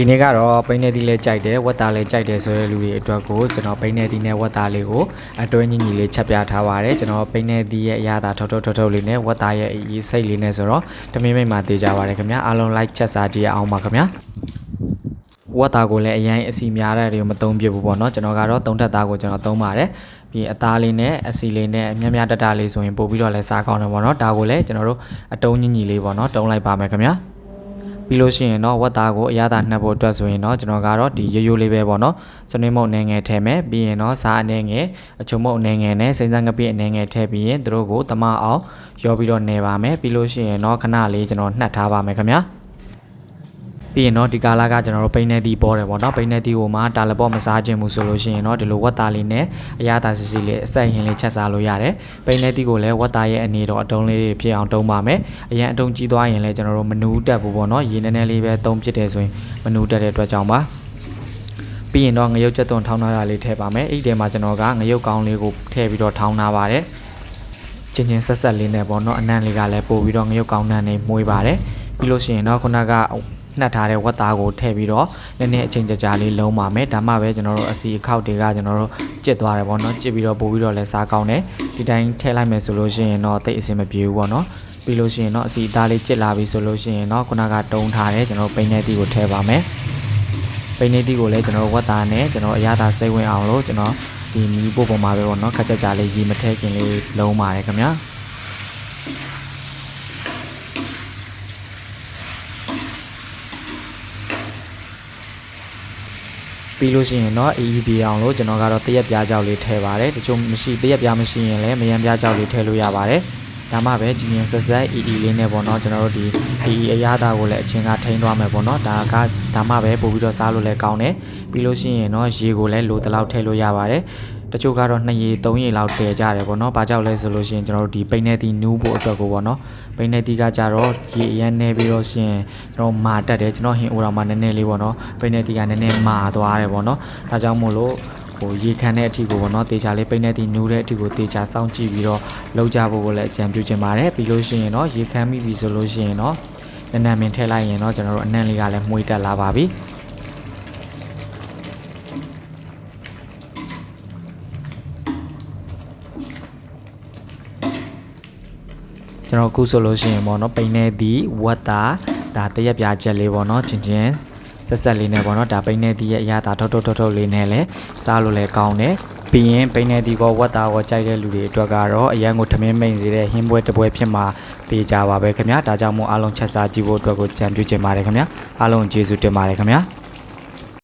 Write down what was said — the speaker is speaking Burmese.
ဒီနေ့ကတော့ပိန်းနေသီးလေးကြိုက်တယ်ဝက်သားလေးကြိုက်တယ်ဆိုတဲ့လူတွေအတွက်ကိုကျွန်တော်ပိန်းနေသီးနဲ့ဝက်သားလေးကိုအတွဲညီညီလေးချက်ပြထားပါတယ်ကျွန်တော်ပိန်းနေသီးရဲ့အရသာထောက်ထောက်ထောက်ထောက်လေးနဲ့ဝက်သားရဲ့အရေးစိတ်လေးနဲ့ဆိုတော့တမင်းမိတ်မှာတေးကြပါတယ်ခင်ဗျာအားလုံး like ချက်စားကြည့်အောင်ပါခင်ဗျာဝက်သားကိုလည်းအရင်အစီများတဲ့တွေကိုမသုံးပြဘူးပေါ့နော်ကျွန်တော်ကတော့သုံးထက်သားကိုကျွန်တော်သုံးပါတယ်ပြီးအသားလေးနဲ့အစီလေးနဲ့မြတ်မြတ်တတလေးဆိုရင်ပို့ပြီးတော့လည်းစားကောင်းတယ်ပေါ့နော်ဒါကိုလည်းကျွန်တော်တို့အတုံးညီညီလေးပေါ့နော်တုံးလိုက်ပါမယ်ခင်ဗျာ ပြီးလို့ရှိရင်တော့ဝက်သားကိုအရသာနှက်ဖို့အတွက်ဆိုရင်တော့ကျွန်တော်ကတော့ဒီရိုးရိုးလေးပဲပေါ့နော်စနေမုတ်အနေငယ်ထည့်မယ်ပြီးရင်တော့စားအနေငယ်အချုံမုတ်အနေငယ်နဲ့စိမ့်စမ်းကပိအနေငယ်ထည့်ပြီးရင်တို့ကိုတမအောင်ရောပြီးတော့နေပါမယ်ပြီးလို့ရှိရင်တော့ခဏလေးကျွန်တော်နှက်ထားပါမယ်ခင်ဗျာ ပြီးရင်တော့ဒီကာလာကကျွန်တော်တို့ပိန်းနေတီပေါ်တယ်ပေါ့နော်ပိန်းနေတီကိုမှတာလပေါ့မစားခြင်းဘူးဆိုလို့ရှိရင်တော့ဒီလိုဝက်သားလေးနဲ့အရသာစစ်စစ်လေးအဆက်ရင်လေးချက်စားလို့ရတယ်ပိန်းနေတီကိုလည်းဝက်သားရဲ့အနေတော့အတုံးလေးဖြစ်အောင်တုံးပါမယ်အရင်အတုံးကြီးသွားရင်လည်းကျွန်တော်တို့မနူးတက်ဘူးပေါ့နော်ရေနည်းနည်းလေးပဲတုံးဖြစ်တယ်ဆိုရင်မနူးတက်တဲ့အတွက်ကြောင့်ပါပြီးရင်တော့ငရုတ်ချက်သွန်ထောင်းထားတာလေးထည့်ပါမယ်အဲ့ဒီထဲမှာကျွန်တော်ကငရုတ်ကောင်းလေးကိုထည့်ပြီးတော့ထောင်းထားပါတယ်ချင်းချင်းဆက်ဆက်လေးနဲ့ပေါ့နော်အနံ့လေးကလည်းပို့ပြီးတော့ငရုတ်ကောင်းနှံ့နေမှုေးပါတယ်ပြီးလို့ရှိရင်တော့ခုနက နှက်ထားတဲ့ဝက်သားကိုထည့်ပြီးတော့နည်းနည်းအချိန်ကြာကြာလေးလုံးပါမယ်ဒါမှပဲကျွန်တော်တို့အစီအခောက်တွေကကျွန်တော်တို့ကျစ်သွားတယ်ပေါ့နော်ကျစ်ပြီးတော့ပို့ပြီးတော့လည်းစားကောင်းတယ်ဒီတိုင်းထည့်လိုက်မယ်ဆိုလို့ရှိရင်တော့တိတ်အဆင်မပြေဘူးပေါ့နော်ပြီးလို့ရှိရင်တော့အစီအသားလေးကျစ်လာပြီဆိုလို့ရှိရင်တော့ခုနကတုံးထားတယ်ကျွန်တော်ပိန်းနေတီကိုထည့်ပါမယ်ပိန်းနေတီကိုလည်းကျွန်တော်ဝက်သားနဲ့ကျွန်တော်အရသာစိတ်ဝင်အောင်လို့ကျွန်တော်ဒီမီးပို့ပေါ်မှာပဲပေါ့နော်ခက်ကြကြလေးရေမထဲခင်လေးလုံးပါတယ်ခင်ဗျာ ပြီးလို့ရှိရင်တော့ AED အောင်လို့ကျွန်တော်ကတော့တရက်ပြားကြောက်လေးထည့်ပါတယ်တချို့မရှိတရက်ပြားမရှိရင်လည်းမယံပြားကြောက်လေးထည့်လို့ရပါတယ်ဒါမှပဲကြီးရင်ဆက်ဆက် EE လေးနဲ့ပေါ့နော်ကျွန်တော်တို့ဒီ EE အရသာကိုလည်းအချင်းကထိန်းသွားမယ်ပေါ့နော်ဒါကဒါမှပဲပို့ပြီးတော့စားလို့လည်းကောင်းတယ်ပြီးလို့ရှိရင်တော့ရေကိုလည်းလိုတလောက်ထည့်လို့ရပါတယ် တချို့ကတော့2ရေ3ရေလောက်ထည့်ကြတယ်ပေါ့နော်။ဘာကြောင့်လဲဆိုလို့ရှိရင်ကျွန်တော်တို့ဒီပိန်းနေတီနူးဖို့အတွက်ကိုပေါ့နော်။ပိန်းနေတီကကြတော့ရေအရင်နေပြီးတော့ရှင်ကျွန်တော်မာတက်တယ်ကျွန်တော်ဟင်အိုတော်မှာနည်းနည်းလေးပေါ့နော်။ပိန်းနေတီကနည်းနည်းမာသွားတယ်ပေါ့နော်။ဒါကြောင့်မို့လို့ဟိုရေခမ်းတဲ့အထီကိုပေါ့နော်တေချာလေးပိန်းနေတီနူးတဲ့အထီကိုတေချာစောင့်ကြည့်ပြီးတော့လောက်ကြဖို့ကိုလည်းအကြံပြုချင်ပါတယ်ပြီးလို့ရှိရင်တော့ရေခမ်းမိပြီဆိုလို့ရှိရင်တော့နည်းနည်းမင်းထည့်လိုက်ရင်တော့ကျွန်တော်တို့အနံ့လေးကလည်းမှုေးတက်လာပါပြီ။ ကျွန်တော်အခုဆိုလို့ရှိရင်ပေါ့နော်ပိန်နေသည်ဝတ်တာဒါတရက်ပြားချက်လေးပေါ့နော်ချင်းချင်းဆက်ဆက်လေးနဲ့ပေါ့နော်ဒါပိန်နေသည်ရဲ့အရာတာထုတ်ထုတ်ထုတ်ထုတ်လေးနဲ့လဲစားလို့လဲကောင်းတယ်ပြီးရင်ပိန်နေသည်ကောဝတ်တာကောကြိုက်တဲ့လူတွေအတွက်ကတော့အရန်ကိုထမင်းမိန်စေတဲ့ဟင်းပွဲတစ်ပွဲဖြစ်မှာတေးကြပါပဲခင်ဗျာဒါကြောင့်မို့အားလုံးချက်စားကြည့်ဖို့အတွက်ကိုကြံပြုချင်ပါတယ်ခင်ဗျာအားလုံးကျေးဇူးတင်ပါတယ်ခင်ဗျာ